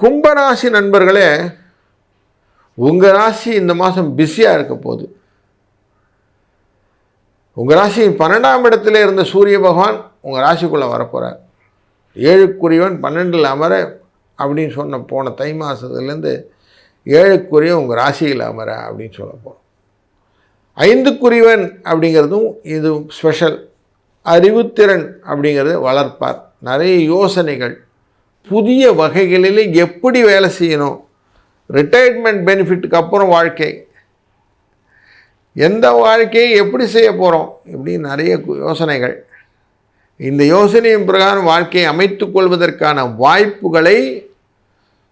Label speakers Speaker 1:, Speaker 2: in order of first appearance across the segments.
Speaker 1: கும்பராசி நண்பர்களே உங்கள் ராசி இந்த மாதம் பிஸியாக இருக்க போகுது. உங்கள் ராசி பன்னெண்டாம் இடத்துல இருந்த சூரிய பகவான் உங்கள் ராசிக்குள்ளே வரப்போகிறார் ஏழுக்குரியவன் பன்னெண்டில் அமர அப்படின்னு சொன்ன போன தை மாதத்துலேருந்து ஏழுக்குரிய உங்கள் ராசியில் அமர அப்படின்னு சொல்ல போகிறோம் ஐந்துக்குரியவன் அப்படிங்கிறதும் இது ஸ்பெஷல் அறிவுத்திறன் அப்படிங்கிறது வளர்ப்பார். நிறைய யோசனைகள் புதிய வகைகளில் எப்படி வேலை செய்யணும்? ரிட்டையர்மெண்ட் பெனிஃபிட்டுக்கு அப்புறம் வாழ்க்கை. எந்த வாழ்க்கையை எப்படி செய்ய போகிறோம் இப்படி நிறைய யோசனைகள். இந்த யோசனையின் பிரகாரம் வாழ்க்கையை அமைத்துக்கொள்வதற்கான வாய்ப்புகளை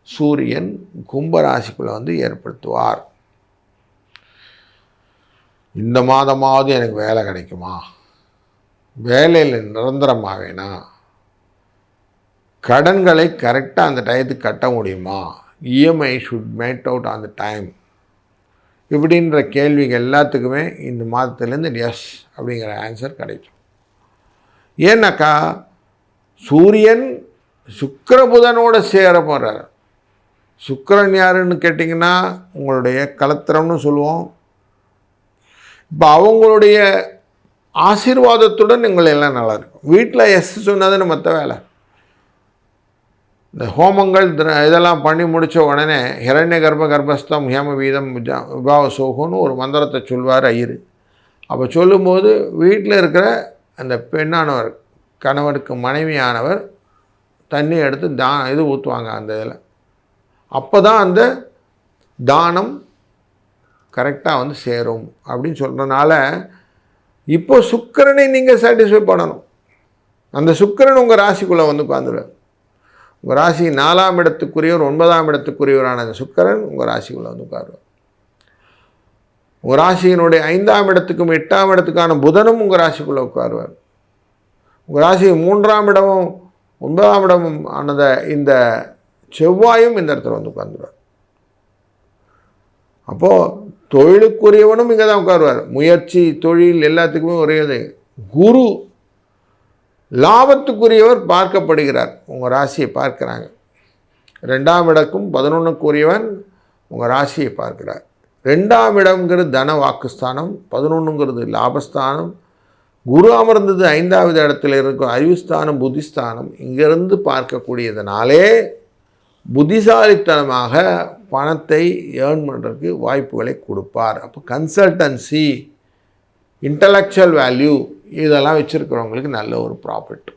Speaker 1: சூரியன் கும்பராசிக்குள்ளே வந்து ஏற்படுத்துவார். இந்த மாதமாவது எனக்கு வேலை கிடைக்குமா? வேலையில் நிரந்தரமாவேனா கடன்களை கரெக்டாக அந்த டயத்துக்கு கட்ட முடியுமா? EMI should made out on the time இப்படின்ற கேள்விகள் எல்லாத்துக்குமே இந்த மாதத்துலேருந்து எஸ் அப்படிங்கிற ஆன்சர் கிடைக்கும். ஏன்னாக்கா சூரியன் சுக்கிரபுதனோட சேர போகிறார் சுக்கரன் யாருன்னு கேட்டிங்கன்னா உங்களுடைய கலத்திரம்னு சொல்லுவோம். இப்போ அவங்களுடைய ஆசீர்வாதத்துடன் எங்களை எல்லாம் நல்லா இருக்கும். வீட்டில் எஸ் சொன்னதுன்னு மற்ற வேலை. இந்த ஹோமங்கள் திர- இதெல்லாம் பண்ணி முடித்த உடனே ஹிரண்ய கர்ப்ப கர்ப்பஸ்தம் ஹேம வீதம் விபாவ சோகம்னு ஒரு மந்திரத்தை சொல்வார் ஐயர். அப்போ சொல்லும்போது வீட்டில் இருக்கிற அந்த பெண்ணானவர் கணவருக்கு மனைவியானவர் தண்ணி எடுத்து தா இது ஊற்றுவாங்க அந்த இதில். அப்போ தான் அந்த தானம் கரெக்டாக வந்து சேரும் அப்படின்னு சொல்கிறனால இப்போ சுக்கிரனை நீங்கள் சாட்டிஸ்ஃபை பண்ணணும். அந்த சுக்கிரன் உங்கள் ராசிக்குள்ளே வந்து உட்காந்துருவேன் உங்கள் ராசி நாலாம் இடத்துக்குரியவர் ஒன்பதாம் இடத்துக்குரியவரான அந்த சுக்கரன் உங்கள் ராசிக்குள்ளே வந்து உட்காருவார். உங்கள் ராசியினுடைய ஐந்தாம் இடத்துக்கும் எட்டாம் இடத்துக்கான புதனும் உங்கள் ராசிக்குள்ளே உட்காருவார். உங்கள் ராசி மூன்றாம் இடமும் ஒன்பதாம் இடமும் ஆனத இந்த செவ்வாயும் இந்த இடத்துல வந்து உட்காந்துருவார் அப்போது தொழிலுக்குரியவனும் இங்கே தான் உட்காருவார். முயற்சி தொழில் எல்லாத்துக்குமே ஒரே இது. குரு லாபத்துக்குரியவர் பார்க்கப்படுகிறார். உங்கள் ராசியை பார்க்குறாங்க. ரெண்டாம் இடக்கும் பதினொன்றுக்குரியவன் உங்கள் ராசியை பார்க்கிறார். ரெண்டாம் இடம்ங்கிறது தன வாக்குஸ்தானம் பதினொன்றுங்கிறது லாபஸ்தானம். குரு அமர்ந்தது ஐந்தாவது இடத்துல இருக்கும். அறிவுஸ்தானம் புத்திஸ்தானம். இங்கிருந்து பார்க்கக்கூடியதனாலே புத்திசாலித்தனமாக பணத்தை ஏர்ன் பண்ணுறதுக்கு வாய்ப்புகளை கொடுப்பார். அப்போ கன்சல்டன்சி இன்டலெக்சுவல் வேல்யூ இதெல்லாம் வச்சுருக்கிறவங்களுக்கு நல்ல ஒரு ப்ராஃபிட்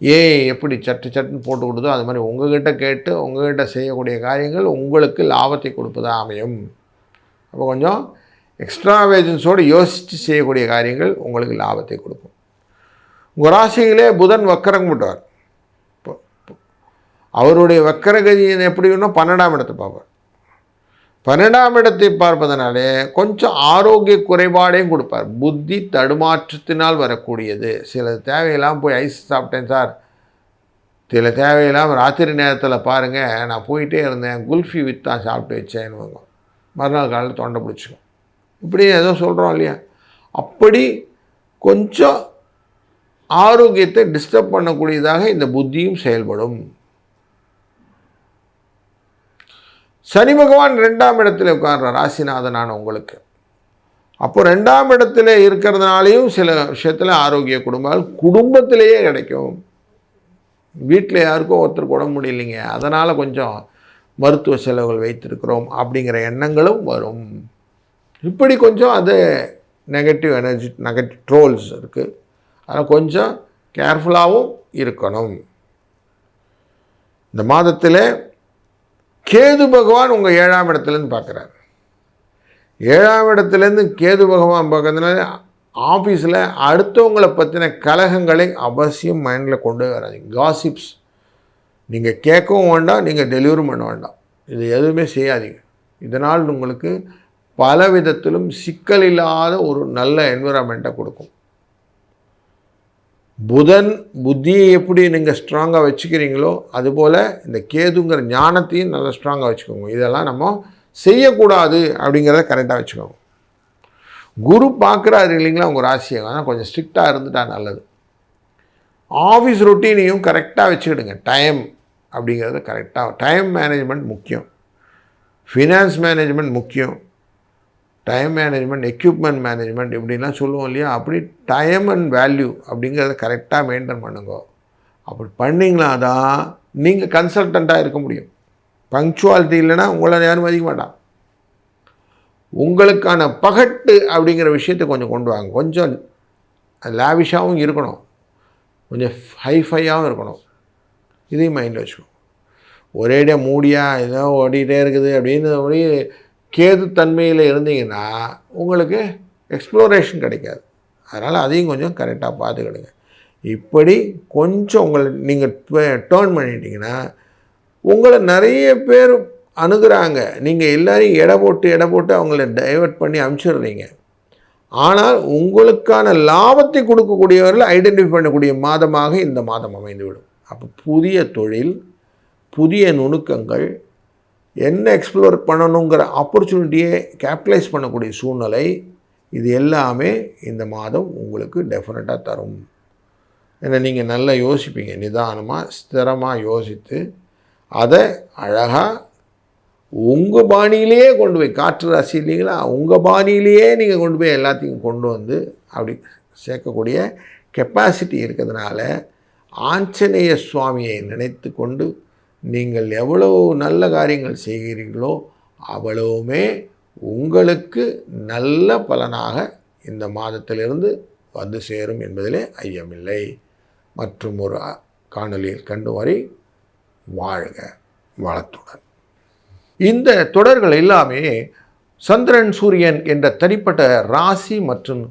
Speaker 1: ஏன் எப்படி சட்டு சட்டுன்னு போட்டு கொடுத்தோ அது மாதிரி உங்கள்கிட்ட கேட்டு உங்கள்கிட்ட செய்யக்கூடிய காரியங்கள் உங்களுக்கு லாபத்தை கொடுப்பதாக அமையும். அப்போ கொஞ்சம் எக்ஸ்ட்ரா வேஜன்ஸோடு யோசித்து செய்யக்கூடிய காரியங்கள் உங்களுக்கு லாபத்தை கொடுக்கும். உங்கள் ராசியிலே புதன் வக்கரம் விட்டுவார் அவருடைய இப்போ எப்படி வக்கரகதி பன்னெண்டாம் இடத்தை பார்ப்பார். பன்னெண்டாம் இடத்தை பார்ப்பதனாலே கொஞ்சம் ஆரோக்கிய குறைபாடையும் கொடுப்பார். புத்தி தடுமாற்றத்தினால் வரக்கூடியது. சில தேவையெல்லாம் போய் ஐஸ் சாப்பிட்டேன் சார். சில தேவையெல்லாம் ராத்திரி நேரத்தில் பாருங்கள் நான் போயிட்டே இருந்தேன் குல்ஃபி வித் தான் சாப்பிட்டு வச்சேன்னு மறுநாள் காலையில் தொண்டை பிடிச்சிக்கும். இப்படி ஏதோ சொல்கிறோம் இல்லையா? அப்படி கொஞ்சம் ஆரோக்கியத்தை டிஸ்டர்ப் பண்ணக்கூடியதாக இந்த புத்தியும் செயல்படும். சனி பகவான் ரெண்டாம் இடத்துல உட்கார்ற ராசிநாதனான உங்களுக்கு. அப்போ ரெண்டாம் இடத்துல இருக்கிறதுனாலையும் சில விஷயத்தில் ஆரோக்கிய குடும்பங்கள் குடும்பத்திலேயே கிடைக்கும். வீட்டில் யாருக்கும் ஒருத்தருக்கு உடம்பு முடியலைங்க. அதனால் கொஞ்சம் மருத்துவ செலவுகள் வைத்திருக்கிறோம் அப்படிங்கிற எண்ணங்களும் வரும். இப்படி கொஞ்சம் அது நெகட்டிவ் எனர்ஜி நெகட்டிவ் ட்ரோல்ஸ் இருக்குது அதனால் கொஞ்சம் கேர்ஃபுல்லாகவும் இருக்கணும். இந்த மாதத்தில் கேது பகவான் உங்கள் ஏழாம் இடத்துலேருந்து பார்க்குறாரு. ஏழாம் இடத்துலேருந்து கேது பகவான் பார்க்கறதுனால ஆஃபீஸில் அடுத்தவங்களை பற்றின கலகங்களை அவசியம் மைண்டில் கொண்டு வராதீங்க. காசிப்ஸ் நீங்கள் கேட்கவும் வேண்டாம் நீங்கள் டெலிவரி பண்ண வேண்டாம். இது எதுவுமே செய்யாதீங்க. இதனால் உங்களுக்கு பல விதத்திலும் சிக்கல் இல்லாத ஒரு நல்ல என்விரான்மெண்ட்டை கொடுக்கும். புதன் புத்தியை எப்படி நீங்கள் ஸ்ட்ராங்காக வச்சுக்கிறீங்களோ அதுபோல் இந்த கேதுங்கிற ஞானத்தையும் நல்லா ஸ்ட்ராங்காக வச்சுக்கோங்க. இதெல்லாம் நம்ம செய்யக்கூடாது அப்படிங்கிறத கரெக்டாக வச்சுக்கோங்க. குரு பார்க்குறாரு இல்லைங்களா உங்கள் ராசியை? ஆனால் கொஞ்சம் ஸ்ட்ரிக்டாக இருந்துட்டா நல்லது. ஆஃபீஸ் ரொட்டீனையும் கரெக்டாக வச்சுக்கிடுங்க. டைம் அப்படிங்கிறது கரெக்டாக டைம் மேனேஜ்மெண்ட் முக்கியம். ஃபினான்ஸ் மேனேஜ்மெண்ட் முக்கியம். டைம் மேனேஜ்மெண்ட் எக்யூப்மெண்ட் மேனேஜ்மெண்ட் இப்படிலாம் சொல்லுவோம் இல்லையா? அப்படி டைம் அண்ட் வேல்யூ அப்படிங்கிறத கரெக்டாக மெயின்டைன் பண்ணுங்க. அப்படி பண்ணிங்களா தான் நீங்கள் கன்சல்டண்ட்டாக இருக்க முடியும். பங்க்சுவாலிட்டி இல்லைன்னா உங்களை யாரும் மதிக்க மாட்டான். உங்களுக்கான பகட்டு அப்படிங்கிற விஷயத்தை கொஞ்சம் கொண்டு வாங்க. கொஞ்சம் லாவிஷாகவும் இருக்கணும். கொஞ்சம் ஹைஃபையாகவும் இருக்கணும். இதையும் மைண்டில் வச்சுக்கணும். ஒரேடியாக மூடியாக ஏதோ ஓடிக்கிட்டே இருக்குது அப்படின்னு அப்படியே கேது தன்மையில் இருந்தீங்கன்னா உங்களுக்கு எக்ஸ்ப்ளோரேஷன் கிடைக்காது. அதனால் அதையும் கொஞ்சம் கரெக்டாக பார்த்துக்கிடுங்க. இப்படி கொஞ்சம் உங்களை நீங்கள் டேர்ன் பண்ணிட்டீங்கன்னா உங்களை நிறைய பேர் அணுகிறாங்க. நீங்கள் எல்லோரையும் எடை போட்டு எடை போட்டு அவங்கள டைவர்ட் பண்ணி அனுப்பிச்சிடுறீங்க ஆனால் உங்களுக்கான லாபத்தை கொடுக்கக்கூடியவர்கள் ஐடென்டிஃபை பண்ணக்கூடிய மாதமாக இந்த மாதம் அமைந்துவிடும். அப்போ புதிய தொழில் புதிய நுணுக்கங்கள் என்ன எக்ஸ்ப்ளோர் பண்ணணுங்கிற ஆப்பர்ச்சுனிட்டியை கேபிட்டலைஸ் பண்ணக்கூடிய சூழ்நிலை இது எல்லாமே இந்த மாதம் உங்களுக்கு டெஃபினட்டாக தரும். ஏன்னா நீங்கள் நல்லா யோசிப்பீங்க நிதானமாக ஸ்திரமாக யோசித்து அதை அழகாக உங்கள் பாணியிலேயே கொண்டு போய் காற்று ராசி இல்லைங்களா உங்கள் பாணியிலேயே நீங்கள் கொண்டு போய் எல்லாத்தையும் கொண்டு வந்து அப்படி சேர்க்கக்கூடிய கெப்பாசிட்டி இருக்கிறதுனால ஆஞ்சநேய சுவாமியை நினைத்து கொண்டு நீங்கள் எவ்வளவு நல்ல காரியங்கள் செய்கிறீர்களோ அவ்வளவுமே உங்களுக்கு நல்ல பலனாக இந்த மாதத்திலிருந்து வந்து சேரும் என்பதிலே ஐயமில்லை. மற்றும் ஒரு காணொலியில் கண்டு வரை வாழ்க வளத்துடன். இந்த தொடர்கள் எல்லாமே சந்திரன் சூரியன் என்ற தனிப்பட்ட ராசி மற்றும்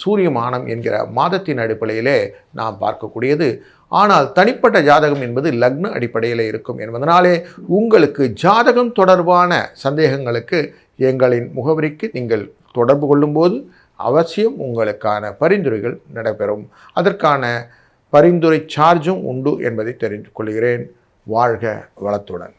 Speaker 1: சூரியமானம் என்கிற மாதத்தின் அடிப்படையிலே நாம் பார்க்கக்கூடியது ஆனால் தனிப்பட்ட ஜாதகம் என்பது லக்ன அடிப்படையில் இருக்கும் என்பதனாலே உங்களுக்கு ஜாதகம் தொடர்பான சந்தேகங்களுக்கு எங்களின் முகவரிக்கு நீங்கள் தொடர்பு கொள்ளும்போது அவசியம் உங்களுக்கான பரிந்துரைகள் நடைபெறும். அதற்கான பரிந்துரை சார்ஜும் உண்டு என்பதை தெரிந்து கொள்கிறேன். வாழ்க வளத்துடன்.